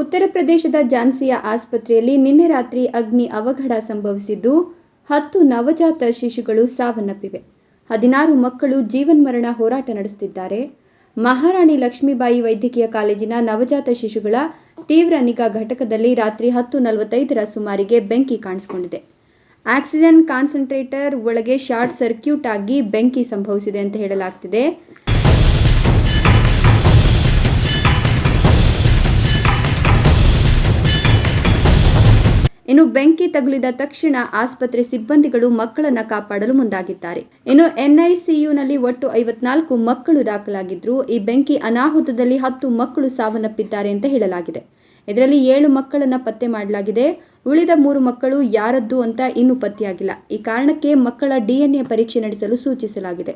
ಉತ್ತರ ಪ್ರದೇಶದ ಝಾನ್ಸಿಯ ಆಸ್ಪತ್ರೆಯಲ್ಲಿ ನಿನ್ನೆ ರಾತ್ರಿ ಅಗ್ನಿ ಅವಘಡ ಸಂಭವಿಸಿದ್ದು, ಹತ್ತು ನವಜಾತ ಶಿಶುಗಳು ಸಾವನ್ನಪ್ಪಿವೆ. ಹದಿನಾರು ಮಕ್ಕಳು ಜೀವನ್ಮರಣ ಹೋರಾಟ ನಡೆಸುತ್ತಿದ್ದಾರೆ. ಮಹಾರಾಣಿ ಲಕ್ಷ್ಮೀಬಾಯಿ ವೈದ್ಯಕೀಯ ಕಾಲೇಜಿನ ನವಜಾತ ಶಿಶುಗಳ ತೀವ್ರ ನಿಗಾ ಘಟಕದಲ್ಲಿ ರಾತ್ರಿ ಹತ್ತು ನಲವತ್ತೈದರ ಸುಮಾರಿಗೆ ಬೆಂಕಿ ಕಾಣಿಸಿಕೊಂಡಿದೆ. ಆಕ್ಸಿಜನ್ ಕಾನ್ಸಂಟ್ರೇಟರ್ ಒಳಗೆ ಶಾರ್ಟ್ ಸರ್ಕ್ಯೂಟ್ ಆಗಿ ಬೆಂಕಿ ಸಂಭವಿಸಿದೆ ಅಂತ ಹೇಳಲಾಗ್ತಿದೆ. ಇನ್ನು ಬೆಂಕಿ ತಗುಲಿದ ತಕ್ಷಣ ಆಸ್ಪತ್ರೆ ಸಿಬ್ಬಂದಿಗಳು ಮಕ್ಕಳನ್ನು ಕಾಪಾಡಲು ಮುಂದಾಗಿದ್ದಾರೆ. ಇನ್ನು ಎನ್ಐಸಿಯುನಲ್ಲಿ ಒಟ್ಟು ಐವತ್ನಾಲ್ಕು ಮಕ್ಕಳು ದಾಖಲಾಗಿದ್ರು. ಈ ಬೆಂಕಿ ಅನಾಹುತದಲ್ಲಿ ಹತ್ತು ಮಕ್ಕಳು ಸಾವನ್ನಪ್ಪಿದ್ದಾರೆ ಅಂತ ಹೇಳಲಾಗಿದೆ. ಇದರಲ್ಲಿ ಏಳು ಮಕ್ಕಳನ್ನ ಪತ್ತೆ ಮಾಡಲಾಗಿದೆ. ಉಳಿದ ಮೂರು ಮಕ್ಕಳು ಯಾರದ್ದು ಅಂತ ಇನ್ನೂ ಪತ್ತೆಯಾಗಿಲ್ಲ. ಈ ಕಾರಣಕ್ಕೆ ಮಕ್ಕಳ ಡಿಎನ್ಎ ಪರೀಕ್ಷೆ ನಡೆಸಲು ಸೂಚಿಸಲಾಗಿದೆ.